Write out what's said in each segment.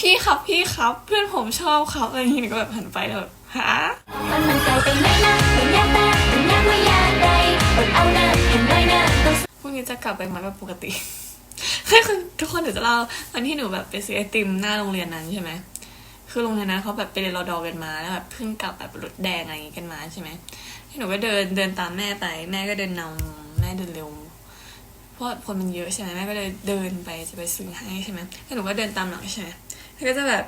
พี่ครับพี่ครับ เพื่อนผมชอบครับอะไรอย่างงี้หนูก็แบบหันไปแล้วแบบฮะมันมันไกลไปไหมนะมันยากแต่มันยากไม่ยากใดอดเอานะเห็นไหมนะต้องพรุ่งนี้จะกลับไปเหมือนแบบปกติให้คนทุกคนเดี๋ยวจะเล่าวันที่หนูแบบไปซื้อไอติมหน้าโรงเรียนนั้นใช่ไหมคือโรงเรียนนั้นเขาแบบไปเรียนรอดอกันมาแล้วแบบเพิ่งกลับแบบรถแดงอะไรอย่างงี้กันมาใช่ไหมให้หนูก็เดินเดินตามแม่ไปแม่ก็เดินนำแม่เดินเร็วเพราะคนมันเยอะใช่ไหมแม่ก็เลยเดินไปจะไปซื้อให้ใช่ไหมแล้วหนูก็เดินตามหลังใช่ไหมแล้ว ก็จะแบบ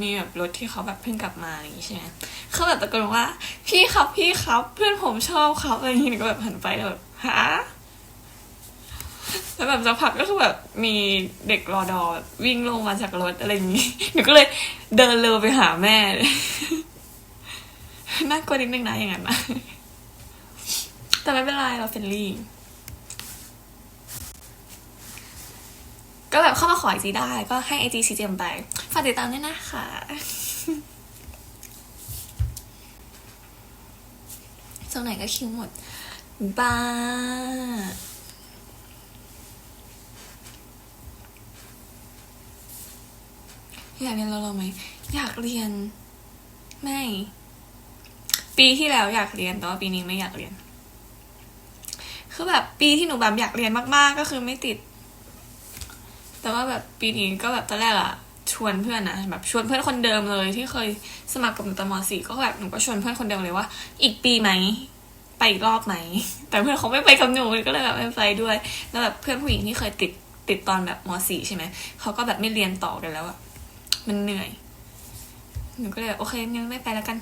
มีแบบรถที่เขาแบบเพิ่งกลับมาอะไรอย่างงี้ใช่ไหมเขาแบบตะโกนว่า พี่ครับพี่ครับเพื่อนผมชอบครับอะไรอย่างงี้หนูก็แบบหันไปแล้วแบบฮะแล้วแบบสักพักก็คือแบบมีเด็กรอดอแบบวิ่งลงมาจากรถอะไรอย่างงี้หนูก็เลยเดินเร็วไปหาแม่น่ากลัวนิดนึงนะอย่างนั้นนะแต่ไม่เป็นไรเราเฟรนลี่ ก็แบบเข้ามาขอไอจีได้ก็ให้ไอจีซีเจมไปฝากติดตามด้วยนะคะตรงไหนก็คิวหมดบ้าอยากเรียนรอรอไหม อยากเรียน ไม่ ปีที่แล้วอยากเรียนแต่ว่าปีนี้ไม่อยากเรียน คือแบบปีที่หนูแบบอยากเรียนมาก ๆ ก็คือไม่ติด แต่ว่าแบบปีนี้ก็แบบตอนแรกอะชวนเพื่อนนะแบบชวนเพื่อนคนเดิมเลยที่เคยสมัครกับหนูตอนมสี่ก็แบบหนูก็ชวนเพื่อนคนเดิมเลยว่า อีกปีไหมไปอีกรอบไหมแต่เพื่อนเขาไม่ไปกับหนูก็เลยแบบไม่ไปด้วย แล้วแบบเพื่อนผู้หญิงที่เคยติดติดตอนแบบมสี่ใช่ไหมเขาก็แบบไม่เรียนต่อกันแล้วอะมันเหนื่อยหนูก็เลยโอเคงั้นไม่ไปแล้วกัน